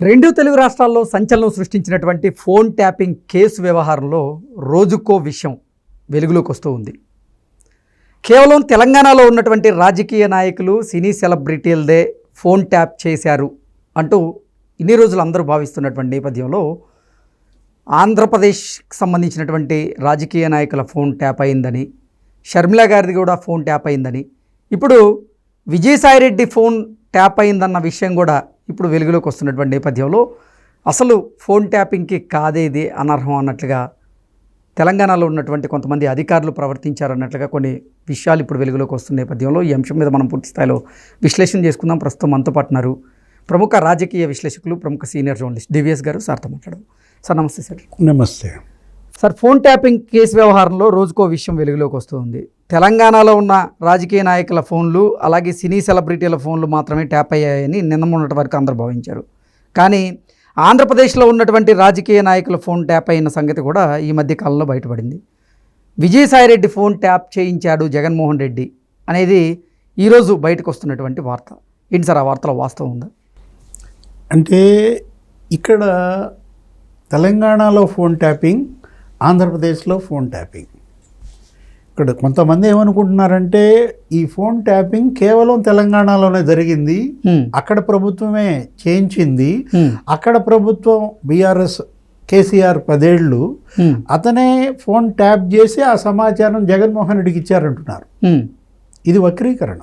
రెండు తెలుగు రాష్ట్రాల్లో సంచలనం సృష్టించినటువంటి ఫోన్ ట్యాపింగ్ కేసు వ్యవహారంలో రోజుకో విషయం వెలుగులోకి వస్తూ ఉంది. కేవలం తెలంగాణలో ఉన్నటువంటి రాజకీయ నాయకులు సినీ సెలబ్రిటీలదే ఫోన్ ట్యాప్ చేశారు అంటూ ఇన్ని రోజులు అందరూ భావిస్తున్నటువంటి నేపథ్యంలో ఆంధ్రప్రదేశ్కి సంబంధించినటువంటి రాజకీయ నాయకుల ఫోన్ ట్యాప్ అయిందని షర్మిల గారిది కూడా ఫోన్ ట్యాప్ అయిందని ఇప్పుడు విజయసాయిరెడ్డి ఫోన్ ట్యాప్ అయిందన్న విషయం కూడా ఇప్పుడు వెలుగులోకి వస్తున్నటువంటి నేపథ్యంలో అసలు ఫోన్ ట్యాపింగ్కి కాదేది అనర్హం అన్నట్లుగా తెలంగాణలో ఉన్నటువంటి కొంతమంది అధికారులు ప్రవర్తించారన్నట్లుగా కొన్ని విషయాలు ఇప్పుడు వెలుగులోకి వస్తున్న నేపథ్యంలో ఈ అంశం మీద మనం పూర్తి స్థాయిలో విశ్లేషణ చేసుకుందాం. ప్రస్తుతం మనతో పాటు ఉన్నారు ప్రముఖ రాజకీయ విశ్లేషకులు ప్రముఖ సీనియర్ జర్నలిస్ట్ డివిఎస్ గారు. సార్తో మాట్లాడదు. సార్ నమస్తే సార్. నమస్తే. సార్ ఫోన్ ట్యాపింగ్ కేసు వ్యవహారంలో రోజుకో విషయం వెలుగులోకి వస్తుంది తెలంగాణలో ఉన్న రాజకీయ నాయకుల ఫోన్లు అలాగే సినీ సెలబ్రిటీల ఫోన్లు మాత్రమే ట్యాప్ అయ్యాయని నిన్న మొన్నటి వరకు అందరూ భావించారు. కానీ ఆంధ్రప్రదేశ్లో ఉన్నటువంటి రాజకీయ నాయకుల ఫోన్ ట్యాప్ అయిన సంగతి కూడా ఈ మధ్య కాలంలో బయటపడింది. విజయసాయిరెడ్డి ఫోన్ ట్యాప్ చేయించాడు జగన్మోహన్ రెడ్డి అనేది ఈరోజు బయటకు వస్తున్నటువంటి వార్త. ఏంటి సార్ ఆ వార్తలో వాస్తవం ఉందా? అంటే ఇక్కడ తెలంగాణలో ఫోన్ ట్యాపింగ్ ఆంధ్రప్రదేశ్లో ఫోన్ ట్యాపింగ్. ఇక్కడ కొంతమంది ఏమనుకుంటున్నారంటే ఈ ఫోన్ ట్యాపింగ్ కేవలం తెలంగాణలోనే జరిగింది. అక్కడ ప్రభుత్వమే చేయించింది. అక్కడ ప్రభుత్వం బీఆర్ఎస్ కేసీఆర్ పదేళ్ళు. అతనే ఫోన్ ట్యాప్ చేసి ఆ సమాచారం జగన్మోహన్ రెడ్డికి ఇచ్చారంటున్నారు. ఇది వక్రీకరణ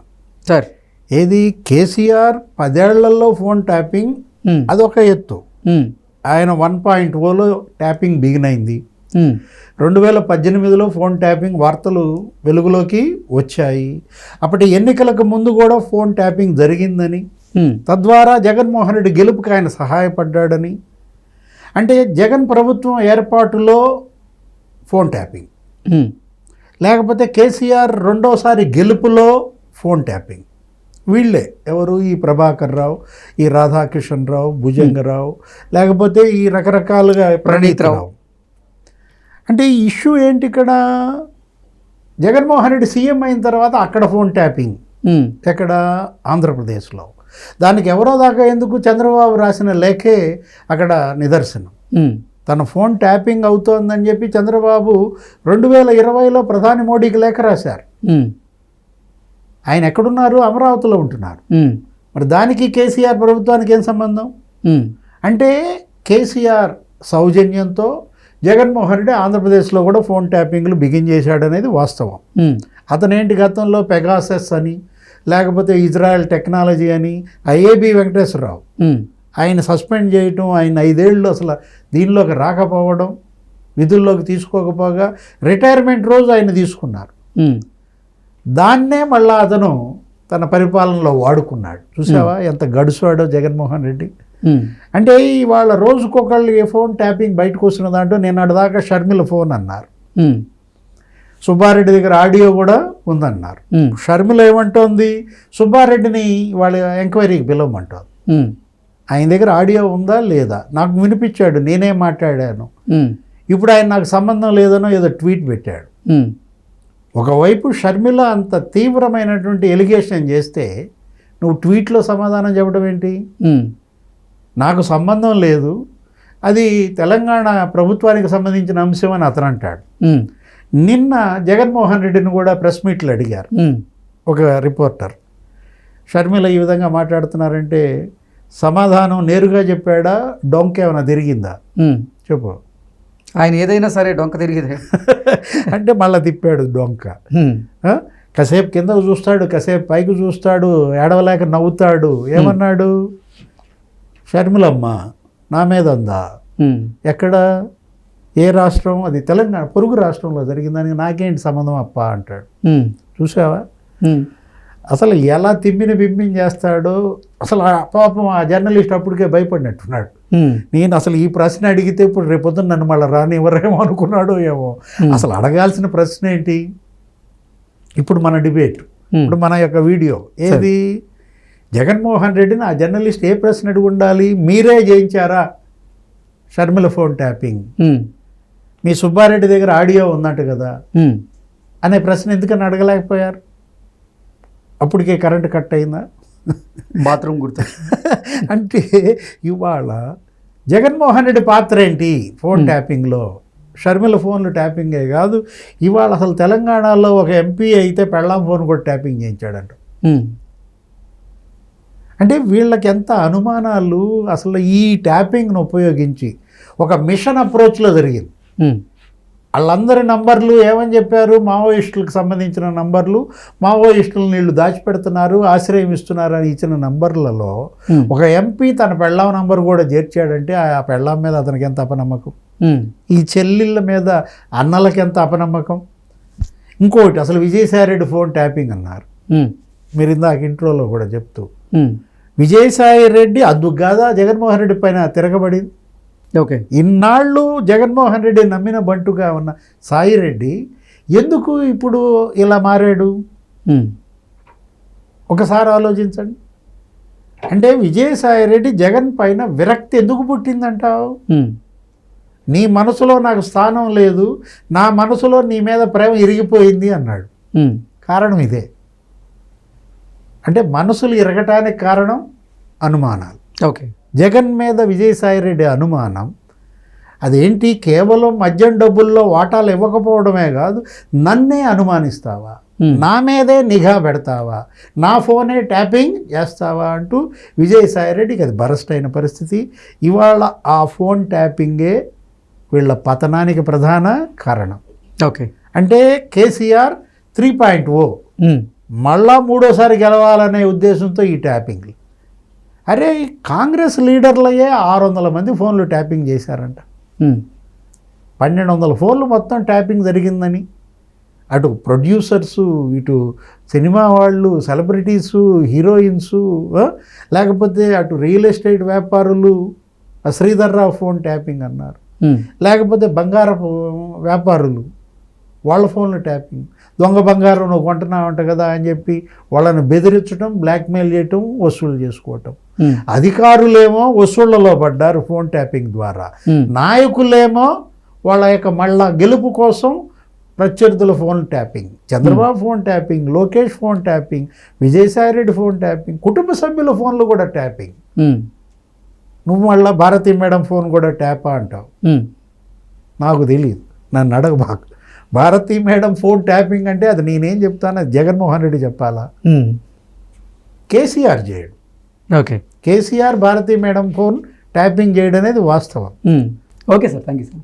సార్ ఏది కేసీఆర్ పదేళ్ళలో ఫోన్ ట్యాపింగ్. అదొక ఎత్తు. ఆయన వన్ పాయింట్ ఓలో ట్యాపింగ్ బిగిన్ అయింది హ్మ్. రెండు వేల పద్దెనిమిదిలో ఫోన్ ట్యాపింగ్ వార్తలు వెలుగులోకి వచ్చాయి. అప్పటి ఎన్నికలకు ముందు కూడా ఫోన్ ట్యాపింగ్ జరిగిందని హ్మ్. తద్వారా జగన్మోహన్ రెడ్డి గెలుపుకి ఆయన సహాయపడ్డాడని. అంటే జగన్ ప్రభుత్వం ఏర్పాటులో ఫోన్ ట్యాపింగ్. హ్మ్. లేకపోతే కేసీఆర్ రెండోసారి గెలుపులో ఫోన్ ట్యాపింగ్. వీళ్ళే ఎవరు? ఈ ప్రభాకర్ రావు ఈ రాధాకిషన్ రావు భుజంగరావు లేకపోతే ఈ రకరకాలుగా ప్రణీత్ రావు. రావు. అంటే ఈ ఇష్యూ ఏంటి ఇక్కడ జగన్మోహన్ రెడ్డి సీఎం అయిన తర్వాత అక్కడ ఫోన్ ట్యాపింగ్. ఎక్కడ ఆంధ్రప్రదేశ్లో దానికి ఎవరో దాకా ఎందుకు చంద్రబాబు రాసిన లేఖే అక్కడ నిదర్శనం. తన ఫోన్ ట్యాపింగ్ అవుతోందని చెప్పి చంద్రబాబు రెండు వేల ఇరవైలో ప్రధాని మోడీకి లేఖ రాశారు. ఆయన ఎక్కడున్నారు అమరావతిలో ఉంటున్నారు. మరి దానికి కేసీఆర్ ప్రభుత్వానికి ఏం సంబంధం. అంటే కేసీఆర్ సౌజన్యంతో జగన్మోహన్ రెడ్డి ఆంధ్రప్రదేశ్లో కూడా ఫోన్ ట్యాపింగ్లు బిగిన్ చేశాడనేది వాస్తవం. అతనేంటి గతంలో పెగాసెస్ అని లేకపోతే ఇజ్రాయెల్ టెక్నాలజీ అని ఐఏబి వెంకటేశ్వరరావు. ఆయన సస్పెండ్ చేయటం ఆయన ఐదేళ్ళు అసలు దీనిలోకి రాకపోవడం విధుల్లోకి తీసుకోకపోగా రిటైర్మెంట్ రోజు ఆయన తీసుకున్నారు. దాన్నే మళ్ళా అతను తన పరిపాలనలో వాడుకున్నాడు చూసావా ఎంత గడుసాడో జగన్మోహన్ రెడ్డి. అంటే ఇవాళ రోజుకొకళ్ళు ఏ ఫోన్ ట్యాపింగ్ బయటకు వస్తున్న దాంట్లో నేను దాకా షర్మిల ఫోన్ అన్నారు హ్మ్. సుబ్బారెడ్డి దగ్గర ఆడియో కూడా ఉందన్నారు హ్మ్. షర్మిల ఏమంటోంది సుబ్బారెడ్డిని వాళ్ళ ఎంక్వైరీకి పిలవమంటోంది. ఆయన దగ్గర ఆడియో ఉందా లేదా నాకు వినిపించాడు నేనే మాట్లాడాను. ఇప్పుడు ఆయన నాకు సంబంధం లేదనో ఏదో ట్వీట్ పెట్టాడు. ఒకవైపు షర్మిల అంత తీవ్రమైనటువంటి ఎలిగేషన్ చేస్తే నువ్వు ట్వీట్లో సమాధానం చెప్పడం ఏంటి. నాకు సంబంధం లేదు. అది తెలంగాణ ప్రభుత్వానికి సంబంధించిన అంశం అని అతను అంటాడు. నిన్న జగన్మోహన్ రెడ్డిని కూడా ప్రెస్ మీట్లు అడిగారు. ఒక రిపోర్టర్. షర్మిల ఈ విధంగా మాట్లాడుతున్నారంటే సమాధానం నేరుగా చెప్పాడా? డొంకేమైనా తిరిగిందా? హ్మ్. చెప్పు. ఆయన ఏదైనా సరే డొంక తిరిగితే. అంటే మళ్ళీ తిప్పాడు డొంక? కాసేపు కిందకు చూస్తాడు కాసేపు పైకి చూస్తాడు ఏడవలేక నవ్వుతాడు. ఏమన్నాడు? షర్మిలమ్మ నా మీద ఉందా హ్మ్. ఎక్కడ? ఏ రాష్ట్రం? అది తెలంగాణ పొరుగు రాష్ట్రంలో జరిగిందానికి నాకేంటి సంబంధం అప్ప అంటాడు. చూసావా. అసలు ఎలా తిమ్మిని బిమ్మిని చేస్తాడో అసలు ఆ పాపం ఆ జర్నలిస్ట్ అప్పటికే భయపడినట్టున్నాడు. నేను అసలు ఈ ప్రశ్న అడిగితే ఇప్పుడు రేపొద్దున నన్ను మళ్ళీ రానివ్వరేమో అనుకున్నాడో ఏమో. అసలు అడగాల్సిన ప్రశ్న ఏంటి? ఇప్పుడు మన డిబేట్. ఇప్పుడు మన యొక్క వీడియో. ఏది? జగన్మోహన్ రెడ్డిని ఆ జర్నలిస్ట్ ఏ ప్రశ్న అడిగి ఉండాలి మీరే చేయించారా షర్మిల ఫోన్ ట్యాపింగ్. మీ సుబ్బారెడ్డి దగ్గర ఆడియో ఉందంట కదా. అనే ప్రశ్న ఎందుకని అడగలేకపోయారు? అప్పటికే కరెంట్ కట్ అయిందా? బాత్రూమ్ గుర్తు. అంటే ఇవాళ జగన్మోహన్ రెడ్డి పాత్ర ఏంటి ఫోన్ ట్యాపింగ్లో? షర్మిల ఫోన్లు ట్యాపింగే కాదు. ఇవాళ అసలు తెలంగాణలో ఒక ఎంపీ అయితే పెళ్ళాం ఫోన్ కూడా ట్యాపింగ్ చేయించాడంట. అంటే వీళ్ళకి ఎంత అనుమానాలు అసలు ఈ ట్యాపింగ్ను ఉపయోగించి ఒక మిషన్ అప్రోచ్లో జరిగింది. వాళ్ళందరి నంబర్లు ఏమని చెప్పారు? మావోయిస్టులకు సంబంధించిన నంబర్లు మావోయిస్టులు వీళ్ళు దాచిపెడుతున్నారు ఆశ్రయం ఇస్తున్నారు అని ఇచ్చిన నంబర్లలో ఒక ఎంపీ తన పెళ్ళాం నంబర్ కూడా చేర్చాడంటే ఆ పెళ్ళాం మీద అతనికి ఎంత అపనమ్మకం? ఈ చెల్లెళ్ళ మీద అన్నలకి ఎంత అపనమ్మకం? ఇంకోటి అసలు విజయసాయిరెడ్డి ఫోన్ ట్యాపింగ్ అన్నారు. మీరు ఇందాక ఇంట్రోలో కూడా చెప్తూ విజయసాయి రెడ్డి అద్దు కాదా జగన్మోహన్ రెడ్డి పైన తిరగబడింది. ఓకే. ఇన్నాళ్ళు జగన్మోహన్ రెడ్డి నమ్మిన బంటుగా ఉన్న సాయిరెడ్డి ఎందుకు ఇప్పుడు ఇలా మారాడు? ఒకసారి ఆలోచించండి. అంటే విజయసాయిరెడ్డి జగన్ పైన విరక్తి ఎందుకు పుట్టిందంటావు? నీ మనసులో నాకు స్థానం లేదు నా మనసులో నీ మీద ప్రేమ ఇరిగిపోయింది అన్నాడు. కారణం ఇదే. అంటే మనసులు ఇరగటానికి కారణం అనుమానాలు. ఓకే. జగన్ మీద విజయసాయిరెడ్డి అనుమానం అదేంటి కేవలం మద్యం డబ్బుల్లో వాటాలు ఇవ్వకపోవడమే కాదు నన్నే అనుమానిస్తావా? నా మీదే నిఘా పెడతావా? నా ఫోనే ట్యాపింగ్ చేస్తావా అంటూ విజయసాయిరెడ్డికి అది బరస్ట్ అయిన పరిస్థితి. ఇవాళ ఆ ఫోన్ ట్యాపింగే వీళ్ళ పతనానికి ప్రధాన కారణం. ఓకే. అంటే కేసీఆర్ త్రీ పాయింట్ ఓ. మళ్ళా మూడోసారి గెలవాలనే ఉద్దేశంతో ఈ ట్యాపింగ్ అరే కాంగ్రెస్ లీడర్లయే ఆరు వందల మంది ఫోన్లు ట్యాపింగ్ చేశారంట. పన్నెండు వందల ఫోన్లు మొత్తం ట్యాపింగ్ జరిగిందని. అటు ప్రొడ్యూసర్సు ఇటు సినిమా వాళ్ళు సెలబ్రిటీసు హీరోయిన్సు లేకపోతే అటు రియల్ ఎస్టేట్ వ్యాపారులు ఆ శ్రీధర్రావు ఫోన్ ట్యాపింగ్ అన్నారు. లేకపోతే బంగారపు వ్యాపారులు వాళ్ళ ఫోన్లు ట్యాపింగ్. దొంగ బంగారం నువ్వు కొంటున్నావంట కదా అని చెప్పి వాళ్ళని బెదిరించడం బ్లాక్మెయిల్ చేయటం వసూలు చేసుకోవటం. అధికారులేమో వసూళ్ళలో పడ్డారు ఫోన్ ట్యాపింగ్ ద్వారా. నాయకులేమో వాళ్ళ యొక్క మళ్ళా గెలుపు కోసం ప్రత్యర్థుల phone tapping. Chandrababu phone tapping Lokesh phone tapping Vijayasai Reddy phone tapping కుటుంబ సభ్యుల ఫోన్లు కూడా ట్యాపింగ్. నువ్వు మళ్ళీ భారతీ మేడం ఫోన్ కూడా ట్యాపా అంటావు. నాకు తెలియదు నన్ను అడగబాకు. భారతీ మేడం ఫోన్ ట్యాపింగ్ అంటే అది నేనేం చెప్తాను అది జగన్మోహన్ రెడ్డి చెప్పాలా? కేసీఆర్ చేయడు. Okay. KCR Bharati madam phone tapping చేయడం అనేది వాస్తవం okay sir thank you sir.